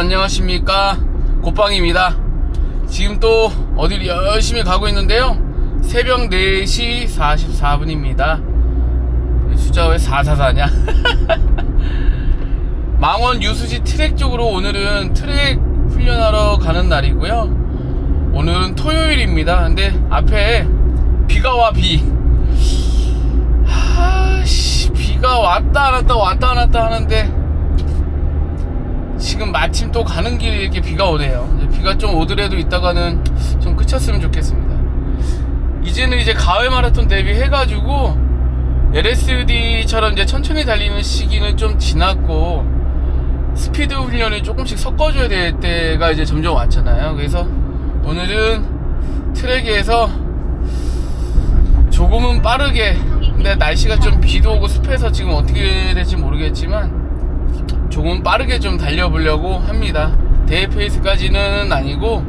안녕하십니까? 고빵입니다. 지금 또 어딜 열심히 가고 있는데요. 새벽 4시 44분입니다. 숫자 왜 444냐? 망원 유수지 트랙 쪽으로 오늘은 트랙 훈련하러 가는 날이고요. 오늘은 토요일입니다. 근데 앞에 비가 와비. 하씨 비가 왔다 안 왔다 왔다 안 왔다 하는데 지금 마침 또 가는 길에 이렇게 비가 오네요. 비가 좀 오더라도 이따가는 좀 그쳤으면 좋겠습니다. 이제는 이제 가을 마라톤 대비해가지고 LSD처럼 이제 천천히 달리는 시기는 좀 지났고 스피드 훈련을 조금씩 섞어줘야 될 때가 이제 점점 왔잖아요. 그래서 오늘은 트랙에서 조금은 빠르게 근데 날씨가 좀 비도 오고 습해서 지금 어떻게 될지 모르겠지만 조금 빠르게 좀 달려보려고 합니다. 대회 페이스까지는 아니고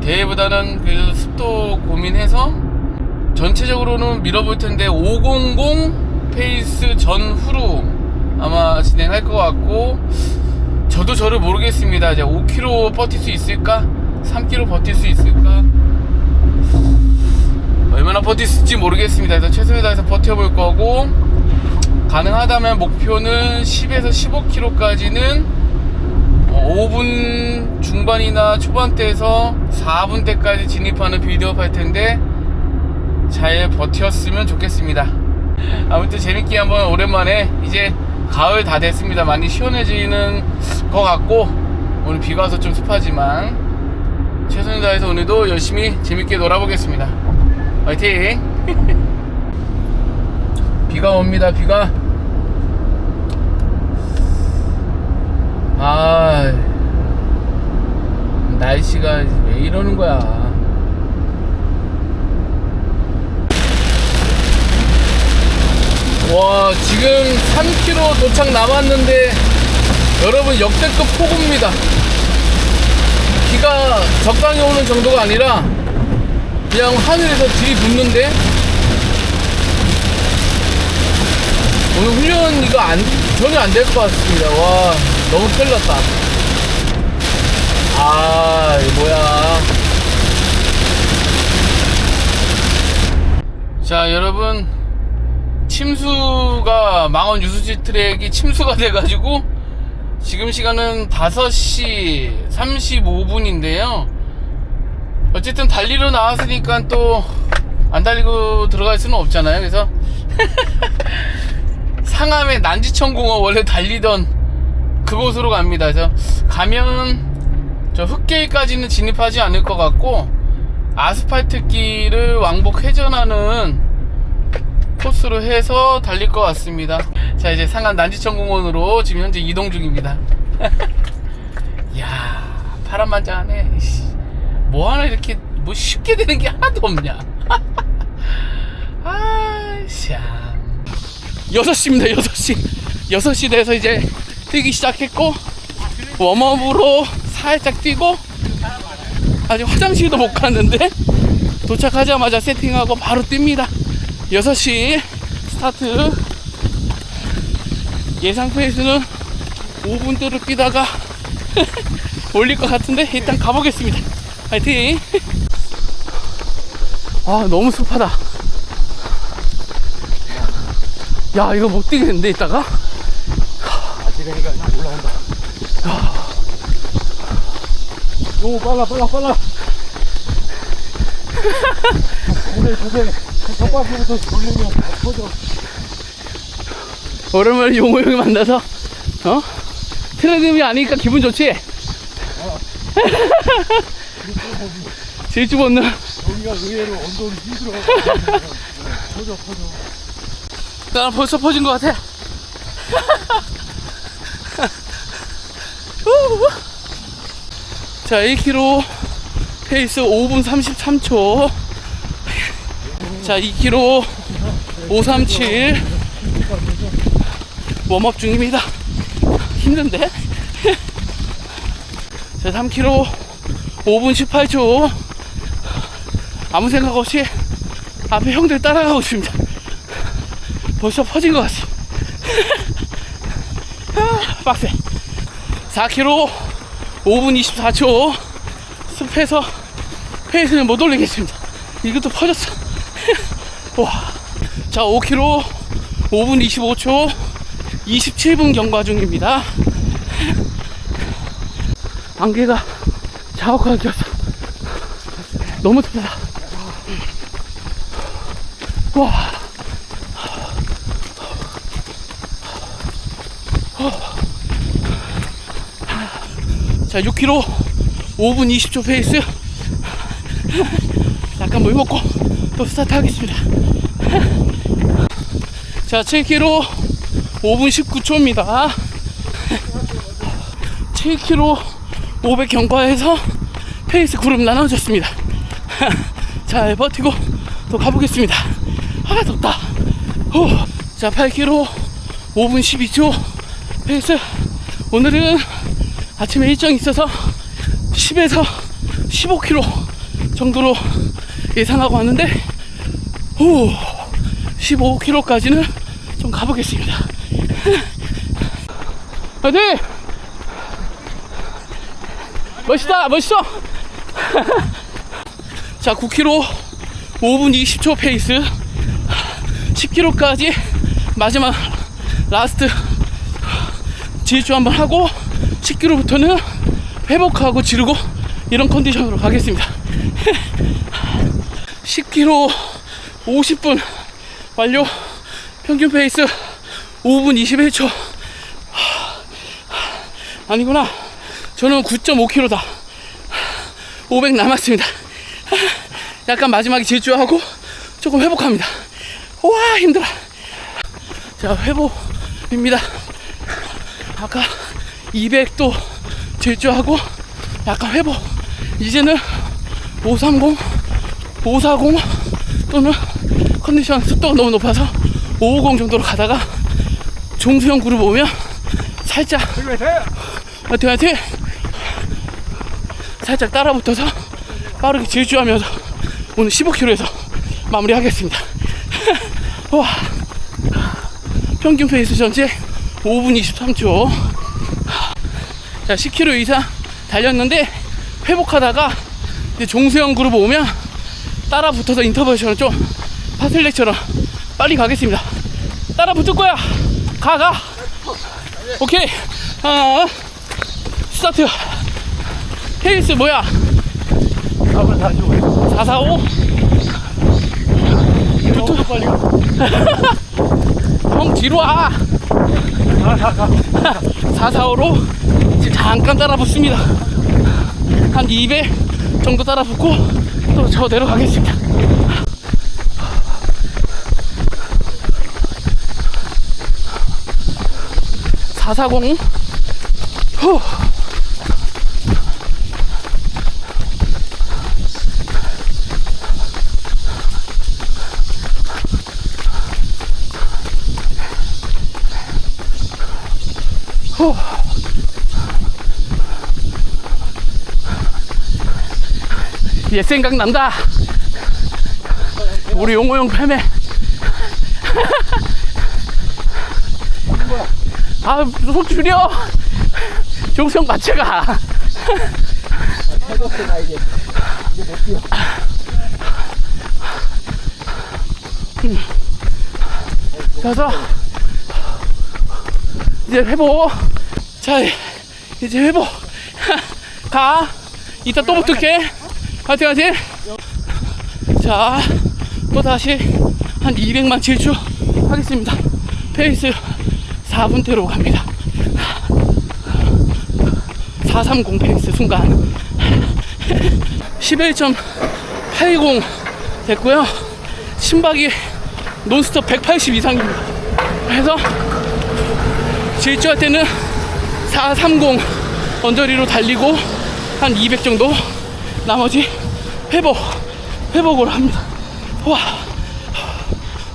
대회보다는 그래도 습도 고민해서 전체적으로는 밀어볼 텐데 500 페이스 전후로 아마 진행할 것 같고 저도 저를 모르겠습니다. 이제 5km 버틸 수 있을까? 3km 버틸 수 있을까? 얼마나 버틸 수 있을지 모르겠습니다. 그래서 최선을 다해서 버텨볼 거고 가능하다면 목표는 10에서 15km까지는 5분 중반이나 초반대에서 4분대까지 진입하는 빌드업 할 텐데 잘 버텼으면 좋겠습니다. 아무튼 재밌게 한번 오랜만에 이제 가을 다 됐습니다. 많이 시원해지는 것 같고 오늘 비가 와서 좀 습하지만 최선을 다해서 오늘도 열심히 재밌게 놀아보겠습니다. 화이팅! 비가 옵니다. 비가. 아, 날씨가 왜 이러는 거야? 와, 지금 3km 도착 남았는데 여러분 역대급 폭우입니다. 비가 적당히 오는 정도가 아니라 그냥 하늘에서 들이붓는데 오늘 훈련 이거 안 전혀 안 될 것 같습니다. 와 너무 났다. 아 이거 뭐야? 자 여러분 침수가 망원 유수지 트랙이 침수가 돼가지고 지금 시간은 5시 35분인데요. 어쨌든 달리러 나왔으니까 또 안 달리고 들어갈 수는 없잖아요. 그래서 상암의 난지천 공원 원래 달리던 그곳으로 갑니다. 그래서 가면 저 흑계까지는 진입하지 않을 것 같고 아스팔트 길을 왕복 회전하는 코스로 해서 달릴 것 같습니다. 자 이제 상암 난지천공원으로 지금 현재 이동 중입니다. 이야 파란만장하네. 뭐 하나 이렇게 뭐 쉽게 되는 게 하나도 없냐. 아이씨. 6시입니다, 6시. 6시 돼서 이제 뛰기 시작했고, 웜업으로 살짝 뛰고, 아직 화장실도 못 갔는데, 도착하자마자 세팅하고 바로 뜁니다. 6시 스타트. 예상 페이스는 5분대로 뛰다가 올릴 것 같은데, 일단 가보겠습니다. 화이팅! 아, 너무 습하다. 야 이거 못 뛰겠는데 이따가 아지랭이가 올라온다. 오, 빨라, 빨라, 빨라. 고개, 고개. 턱박부부터 돌리면 다 터져. 오랜만에 용호 형이 만나서 어 트레드밀 아니니까 기분 좋지 질주 본능 여기가 의외로 언덕이 힘들어. 터져, 터져. 나 벌써 퍼진 것 같아 자 1km 페이스 5분 33초. 자 2km 537 웜업 중입니다. 힘든데? 자 3km 5분 18초. 아무 생각 없이 앞에 형들 따라가고 있습니다. 벌써 퍼진 것 같아 아, 빡세 4km 5분 24초 습해서 페이스는 못 올리겠습니다. 이것도 퍼졌어. 와. 자, 5km 5분 25초 27분 경과 중입니다. 안개가 자욱하게 껴서 너무 습하다. 와. 자, 6km 5분 20초 페이스. 약간 물 먹고 또 스타트 하겠습니다. 자, 7km 5분 19초입니다. 7km 500 경과에서 페이스 그룹 나눠졌습니다. 잘 버티고 또 가보겠습니다. 아, 덥다. 후. 자, 8km 5분 12초 페이스. 오늘은 아침에 일정이 있어서 10에서 15km 정도로 예상하고 왔는데, 후. 15km까지는 좀 가보겠습니다. 화이팅! 멋있다, 멋있어! 자, 9km 5분 20초 페이스. 10km까지 마지막 라스트 질주 한번 하고 10km부터는 회복하고 지르고 이런 컨디션으로 가겠습니다. 10km 50분 완료. 평균 페이스 5분 21초. 아니구나. 저는 9.5km다. 500 남았습니다. 약간 마지막에 질주하고 조금 회복합니다. 와 힘들어. 자 회복입니다. 아까 200도 질주하고 약간 회복. 이제는 530 540 또는 컨디션 습도가 너무 높아서 550 정도로 가다가 종수형 그룹 오면 살짝 화이팅 화이팅! 살짝 따라 붙어서 빠르게 질주하면서 오늘 15km에서 마무리하겠습니다. 와. 평균 페이스 전체 5분 23초 자 10km 이상 달렸는데 회복하다가 이제 종수형 그룹 오면 따라 붙어서 인터벌처럼 좀 파슬렉처럼 빨리 가겠습니다. 따라 붙을 거야. 가, 가. 오케이. 아, 스타트. 페이스 뭐야? 445? 너무 빨리 가. 형 뒤로 와. 가, 가, 가. 445로 잠깐 따라 붙습니다. 한200 정도 따라 붙고 또 저 내려가겠습니다. 440 후. 후. 옛 생각 난다. 우리 용호 형 패매. 아, 속 줄여. 종성 같이 가. 해봤어, 나 이제. 이제 못 뛰어. 자서 이제 회복. 자, 이제 회복. 가. 이따 또 붙을게. 화이팅, 화이팅. 자, 또 다시 한 200만 질주 하겠습니다. 페이스 4분대로 갑니다. 430 페이스 순간 11.80 됐고요. 심박이 논스톱 180 이상입니다. 그래서 질주할 때는 430 언저리로 달리고 한 200 정도 나머지 회복 회복으로 합니다. 와.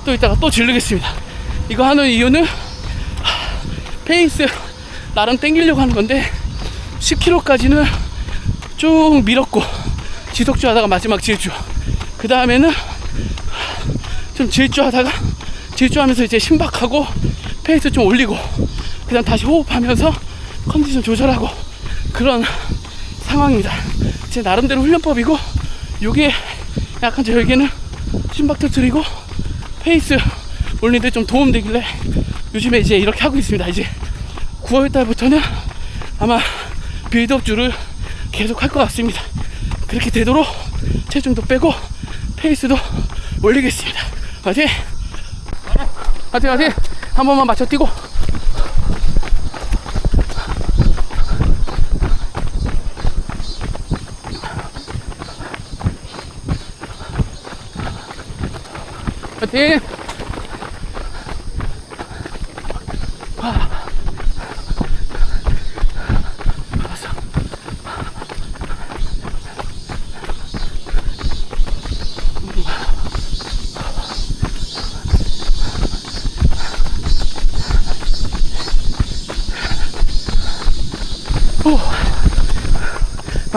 또 이따가 또 질르겠습니다. 이거 하는 이유는 페이스 나름 땡기려고 하는 건데 10km까지는 쭉 밀었고 지속주 하다가 마지막 질주 그 다음에는 좀 질주하다가 질주하면서 이제 심박하고 페이스 좀 올리고 그다음 다시 호흡하면서 컨디션 조절하고 그런 상황입니다. 제 나름대로 훈련법이고 요게 약간 저에게는 심박 터 트리고 페이스 올리는데 좀 도움되길래 요즘에 이제 이렇게 하고 있습니다. 이제 9월 달부터는 아마 빌드업주를 계속 할 것 같습니다. 그렇게 되도록 체중도 빼고 페이스도 올리겠습니다. 화이팅! 화이팅 화이팅! 한 번만 맞춰 뛰고 화이팅!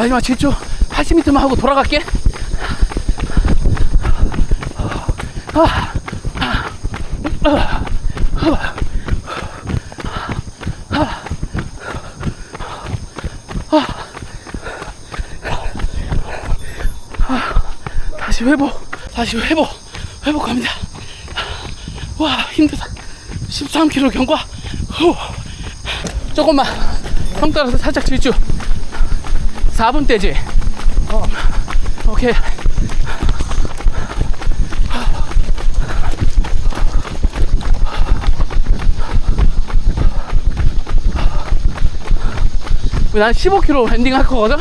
마지막 질주 80m만 하고 돌아갈게. 아, 다시 회복, 다시 회복, 회복합니다. 와, 힘들다. 13km 경과. 후. 조금만. 형 따라서 살짝 질주. 4분 때지? 어. 오케이. 난 15km 엔딩 할 거거든?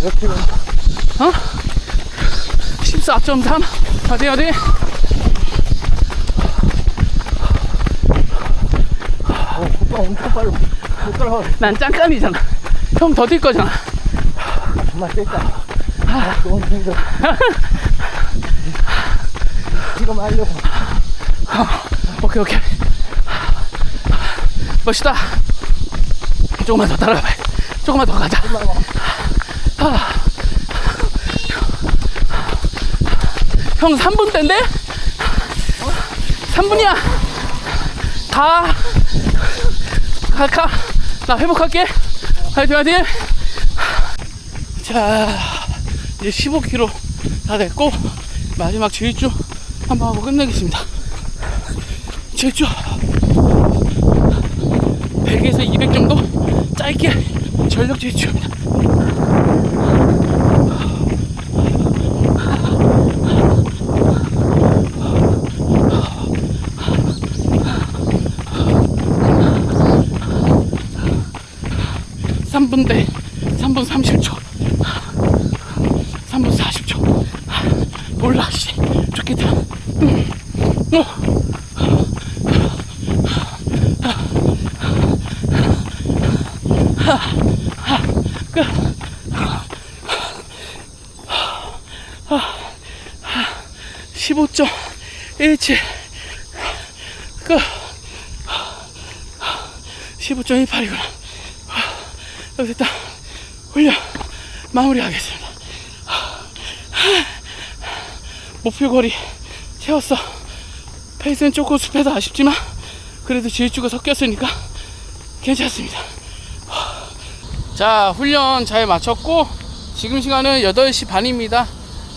이렇게 어? 14.3. 어디, 어디? 어, 오빠 엄청 빨리 못 따라가. 난 짱깐이잖아. 형 더 뛸 거잖아. 정말 셀까. 아, 너무 힘들어. 지금 하려고. 오케이, 오케이. 멋있다. 조금만 더 따라가 봐요. 조금만 더 가자. 아. 형 3분 때인데? 3분이야. 가. 가, 가. 나 회복할게. 화이팅, 화이팅. 자, 이제 15km 다 됐고, 마지막 질주 한번 하고 끝내겠습니다. 질주 100에서 200 정도 짧게 전력 질주입니다. 삼분대 3분 30초 3분 40초 몰라 씨 좋겠다 음. 어. 15.17 끝. 15.18이구나. 여기 됐다. 훈련 마무리하겠습니다. 목표 거리 채웠어. 페이스는 조금 습해서 아쉽지만 그래도 질주가 섞였으니까 괜찮습니다. 자, 훈련 잘 마쳤고 지금 시간은 8시 반입니다.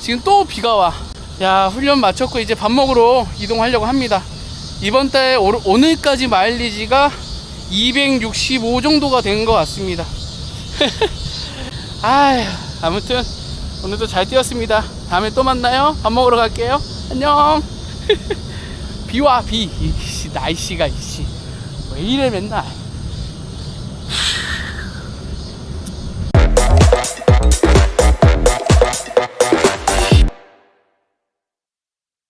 지금 또 비가 와. 야, 훈련 마쳤고 이제 밥 먹으러 이동하려고 합니다. 이번 달 오- 오늘까지 마일리지가 265 정도가 된 것 같습니다. 아휴, 아무튼 오늘도 잘 뛰었습니다. 다음에 또 만나요. 밥 먹으러 갈게요. 안녕. 비와 비. 이씨 날씨가 이씨 왜 이래 맨날.